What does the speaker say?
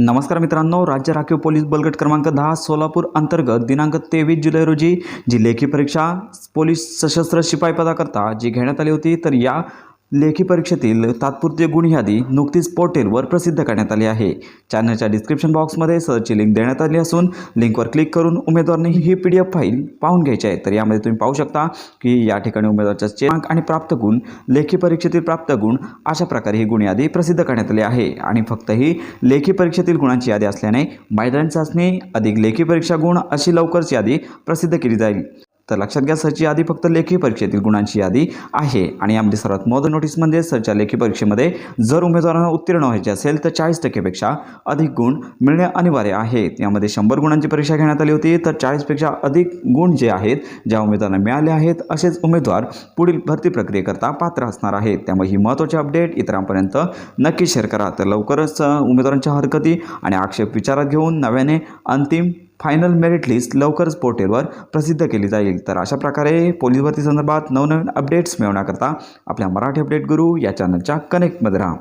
नमस्कार मित्रांनो राज्य राखीव पोलीस बलगट क्रमांक दहा सोलापूर अंतर्गत दिनांक तेवीस जुलै रोजी जी लेखी परीक्षा पोलीस सशस्त्र शिपाई पदाकरता जी घेण्यात आली होती तर या लेखी परीक्षेतील तात्पुरती गुण यादी नुकतीच पोर्टेलवर प्रसिद्ध करण्यात आली आहे. चॅनलच्या डिस्क्रिप्शन बॉक्समध्ये सर्चची लिंक देण्यात आली असून लिंकवर क्लिक करून उमेदवारांनी ही पी डी एफ फाईल पाहून घ्यायची आहे. तर यामध्ये तुम्ही पाहू शकता की या ठिकाणी उमेदवारचा चेक आणि प्राप्त गुण लेखी परीक्षेतील प्राप्त गुण अशा प्रकारे ही गुण यादी प्रसिद्ध करण्यात आली आहे. आणि फक्त ही लेखी परीक्षेतील गुणांची यादी असल्याने मैदान चाचणी अधिक लेखी परीक्षा गुण अशी लवकरच यादी प्रसिद्ध केली जाईल. तर लक्षात घ्या सरची यादी फक्त लेखी परीक्षेतील गुणांची यादी आहे. आणि यामध्ये सर्वात महत्त्वाची नोटीस म्हणजे सरच्या लेखी परीक्षेमध्ये जर उमेदवारांना उत्तीर्ण व्हायचे असेल तर चाळीस टक्केपेक्षा अधिक गुण मिळणे अनिवार्य आहे. यामध्ये शंभर गुणांची परीक्षा घेण्यात आली होती तर चाळीसपेक्षा अधिक गुण जे आहेत ज्या उमेदवारांना मिळाले आहेत असेच उमेदवार पुढील भरती प्रक्रियेकरता पात्र असणार आहेत. त्यामुळे ही महत्त्वाची अपडेट इतरांपर्यंत नक्की शेअर करा. तर लवकरच उमेदवारांच्या हरकती आणि आक्षेप विचारात घेऊन नव्याने अंतिम फायनल मेरिट लिस्ट लवकरच पोर्टेलवर प्रसिद्ध केली जाईल. तर अशा प्रकारे पोलीस भरती संदर्भात नवनवीन अपडेट्स मिळवण्याकरता आपल्या मराठी अपडेट गुरु या चॅनलच्या कनेक्टमध्ये राहा.